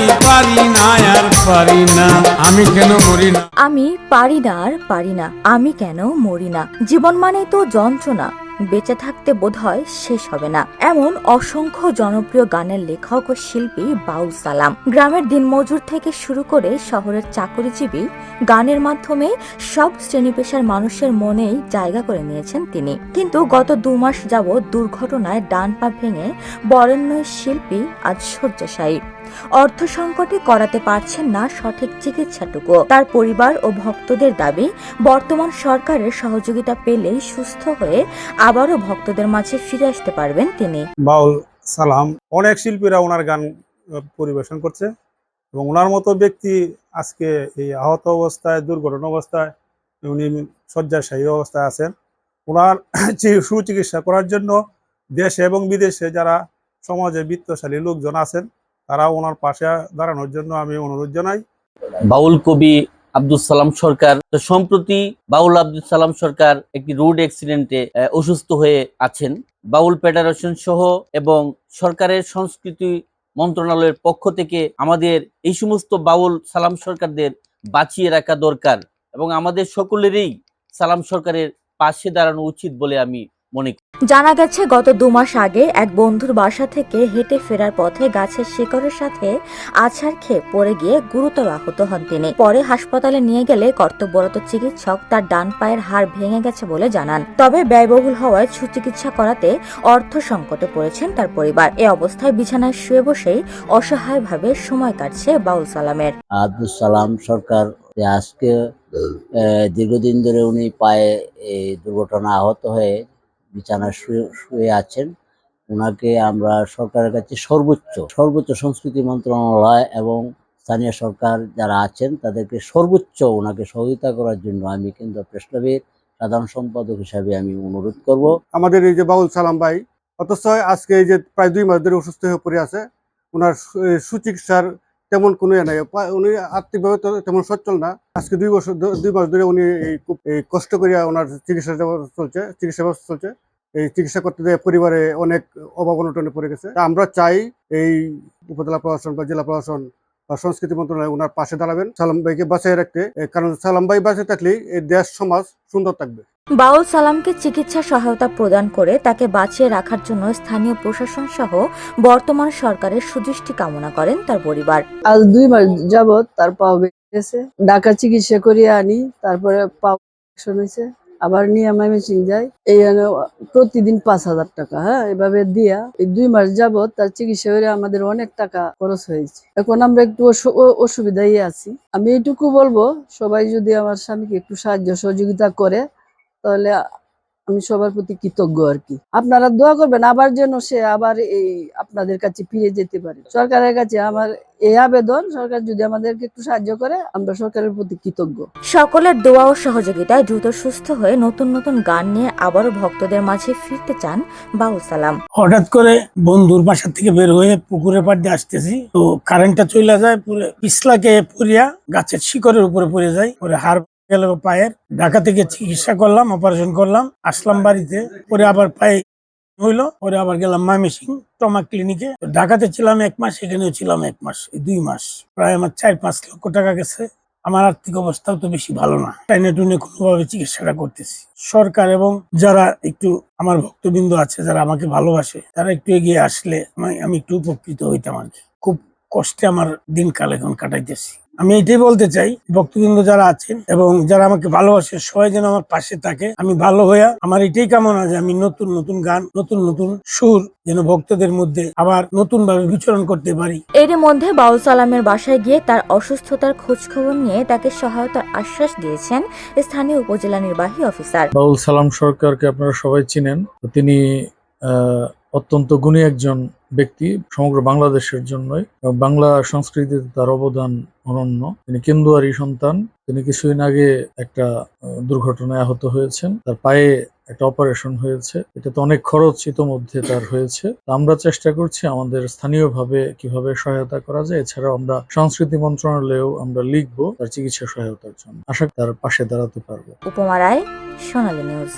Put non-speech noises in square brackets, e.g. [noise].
আমি পারি না আর পারি না। আমি কেন মরি না? আমি পারি না আর পারি না। আমি কেন মরি না? জীবন মানে তো যন্ত্রণা। বেঁচে থাকতে বোধহয় শেষ হবে না। এমন অসংখ্য জনপ্রিয় গানের লেখক ও শিল্পী বাউল সালাম। গ্রামের দিনমজুর থেকে শুরু করে শহরের চাকরিজীবী গানের মাধ্যমে সব শ্রেণি পেশার মানুষের মনেই জায়গা করে নিয়েছেন তিনি। কিন্তু গত দু মাস যাবৎ দুর্ঘটনায় ডান পা ভেঙে বরেণ্য শিল্পী আজ শয্যাশায়ী। অর্থ সংকটে করাতে পারছেন না সঠিক চিকিৎসাটুকু। তার পরিবার ও ভক্তদের দাবি, বর্তমান সরকারের সহযোগিতা পেলেই সুস্থ হয়ে আবারও ভক্তদের মাঝে ফিরে আসতে পারবেন তিনি। বাউল সালাম, অনেক শিল্পীরা ওনার গান পরিবেশন করছে এবং ওনার মতো ব্যক্তি আজকে এই আহত অবস্থায়, দুর্ঘটনা অবস্থায়, উনি শয্যাশায়ী অবস্থায় আছেন। ওনার [clears throat] সুচিকিৎসা করার জন্য দেশে এবং বিদেশে যারা সমাজে বিত্তশালী লোকজন আছেন তারা ওনার পাশে দাঁড়ানোর জন্য আমি অনুরোধ জানাই। বাউল কবি আব্দুল সালাম সরকার সম্প্রতি বাউল আব্দুল সালাম সরকার একটি রোড অ্যাক্সিডেন্টে অসুস্থ হয়ে আছেন। বাউল ফেডারেশন সহ এবং সরকারের সংস্কৃতি মন্ত্রণালয়ের পক্ষ থেকে আমাদের এই সমস্ত বাউল সালাম সরকারদের বাঁচিয়ে রাখা দরকার এবং আমাদের সকলেরই সালাম সরকারের পাশে দাঁড়ানো উচিত বলে আমি মনে জানা গেছে গত দু মাস আগে এক বন্ধুর বাসা থেকে হেঁটে ফেরার পথে গাছের শিকড়ের সাথে আছাড় খেয়ে পড়ে গিয়ে গুরুতর আহত হন তিনি। পরে হাসপাতালে নিয়ে গেলে কর্তব্যরত চিকিৎসক তার ডান পায়ের হাড় ভেঙে গেছে বলে জানান। তবে ব্যয়বহুল হওয়ায় সুচিকিৎসা করাতে অর্থ সংকটে পড়েছেন তার পরিবার। এ অবস্থায় বিছানায় শুয়ে বসেই অসহায়ভাবে সময় কাটছে বাউল সালামের। আব্দুল সালাম সরকার আজকে দীর্ঘদিন ধরে উনি পায়ে এই দুর্ঘটনা আহত হয়ে বিছানায় শুয়ে শুয়ে আছেন। ওনাকে আমরা সরকারের কাছে সর্বোচ্চ সর্বোচ্চ সংস্কৃতি মন্ত্রণালয় এবং স্থানীয় সরকার যারা আছেন, তাদেরকে সর্বোচ্চ ওনাকে সহযোগিতা করার জন্য আমি কেন্দ্র প্রেস ক্লাবের সাধারণ সম্পাদক হিসাবে আমি অনুরোধ করব। আমাদের এই যে বাউল সালাম ভাই, অথচ আজকে এই যে প্রায় দুই মাস ধরে অসুস্থ হয়ে পড়ে আছে ওনার সুচিকিৎসার তেমন কোনো ইয়ে নাই। উনি আর্থিকভাবে তো তেমন সচ্ছল না। আজকে দুই বছর দুই মাস ধরে উনি এই কষ্ট করিয়া ওনার চিকিৎসা চলছে, চিকিৎসা ব্যবস্থা চলছে। এই চিকিৎসা করতে গিয়ে পরিবারে অনেক অভাব অনটনে পড়ে গেছে। আমরা চাই এই উপজেলা প্রশাসন বা জেলা প্রশাসন বা সংস্কৃতি মন্ত্রণালয় ওনার পাশে দাঁড়াবেন। সালাম ভাইকে বাঁচিয়ে রাখতে কারণ সালাম ভাই বাঁচে থাকলেই এই দেশ সমাজ সুন্দর থাকবে। বাউল সালামকে চিকিৎসা সহায়তা প্রদান করে তাকে বাঁচিয়ে রাখার জন্য স্থানীয় প্রশাসন সহ বর্তমান সরকারের সুদৃষ্টি কামনা করেন তার পরিবার। আজ দুই মাস যাবত তার পা ভেঙে গেছে। ঢাকা চিকিৎসা করিয়ে আনি তারপরে পা অপারেশন হয়েছে। আবার নিয়ে মেশিন যাই। এই প্রতিদিন পাঁচ হাজার টাকা হ্যাঁ? এভাবে দিয়া এই দুই মাস যাবত তার চিকিৎসা করে আমাদের অনেক টাকা খরচ হয়েছে। এখন আমরা একটু অসু- অসুবিধায় আছি। আমি এইটুকু বলব, সবাই যদি আমার স্বামীকে একটু সাহায্য সহযোগিতা করে, তাহলে আমি সবার প্রতি কৃতজ্ঞ আর কি। আপনারা দোয়া করবেন আবার যেন সে আবার এই আপনাদের কাছে ফিরে যেতে পারে। সরকারের কাছে আমার এই আবেদন সরকার যদি আমাদেরকে একটু সাহায্য করে আমরা সরকারের প্রতি কৃতজ্ঞ। সকলের দোয়া ও সহযোগিতায় দ্রুত সুস্থ হয়ে নতুন নতুন গান নিয়ে আবারও ভক্তদের মাঝে ফিরতে চান বাউল সালাম। হঠাৎ করে বন্ধুর বাসা থেকে বের হয়ে পুকুরের পাড় দিয়ে আসতেছি। তো কারেন্টটা চলে যায় পুরো পিছলাকে পড়িয়া গাছের শিকড়ের উপরে পড়ে যায় পরে হাড় গেল পায়ের, ঢাকা থেকে চিকিৎসা করলাম অপারেশন করলাম, আসলাম বাড়িতে, পরে আবার পায়ে হইল পরে আবার গেলাম ময়মনসিং টমা ক্লিনিকে ঢাকাতে ছিলাম এক মাস, এখানেও ছিলাম এক মাস দুই মাস। প্রায় আমার চার পাঁচ লক্ষ টাকা গেছে। আমার আর্থিক অবস্থাও তো বেশি ভালো না। টাইনে টুনে কোনোভাবে চিকিৎসাটা করতেছি। সরকার এবং যারা একটু আমার ভক্তবৃন্দ আছে, যারা আমাকে ভালোবাসে, তারা একটু এগিয়ে আসলে আমি- একটু উপকৃত হইতাম আর খুব কষ্টে আমার দিনকাল এখন কাটাইতেছি। আমি এটাই বলতে চাই ভক্তবৃন্দ যারা আছেন এবং যারা আমাকে ভালোবাসে সবাই যেন আমার পাশে থাকে। আমি ভালো হইয়া আমার এটাই কামনা যে আমি নতুন নতুন গান নতুন নতুন সুর যেন ভক্তদের মধ্যে আবার নতুন ভাবে বিচরণ করতে পারি। এরই মধ্যে বাউল সালামের বাসায় গিয়ে তার অসুস্থতার খোঁজ খবর নিয়ে তাকে সহায়তার আশ্বাস দিয়েছেন স্থানীয় উপজেলা নির্বাহী অফিসার। বাউল সালাম সরকারকে আপনারা সবাই চিনেন। তিনি আহ, অত্যন্ত গুণী একজন ব্যক্তি সমগ্র বাংলাদেশের জন্যই বাংলা সংস্কৃতিতে তার অবদান অনন্য। তিনি কেন্দুয়ারি সন্তান। তিনি কিছুদিন আগে একটা দুর্ঘটনায় আহত হয়েছেন। তার পায়ে একটা অপারেশন হয়েছে। এটাতে অনেক খরচ ইতোমধ্যে তার হয়েছে। তো আমরা চেষ্টা করছি আমাদের স্থানীয়ভাবে কীভাবে সহায়তা করা যায়। এছাড়াও আমরা সংস্কৃতি মন্ত্রণালয়েও আমরা লিখব তার চিকিৎসা সহায়তার জন্য। আশা তার পাশে দাঁড়াতে পারব। উপমা রায়, সোনালী নিউজ।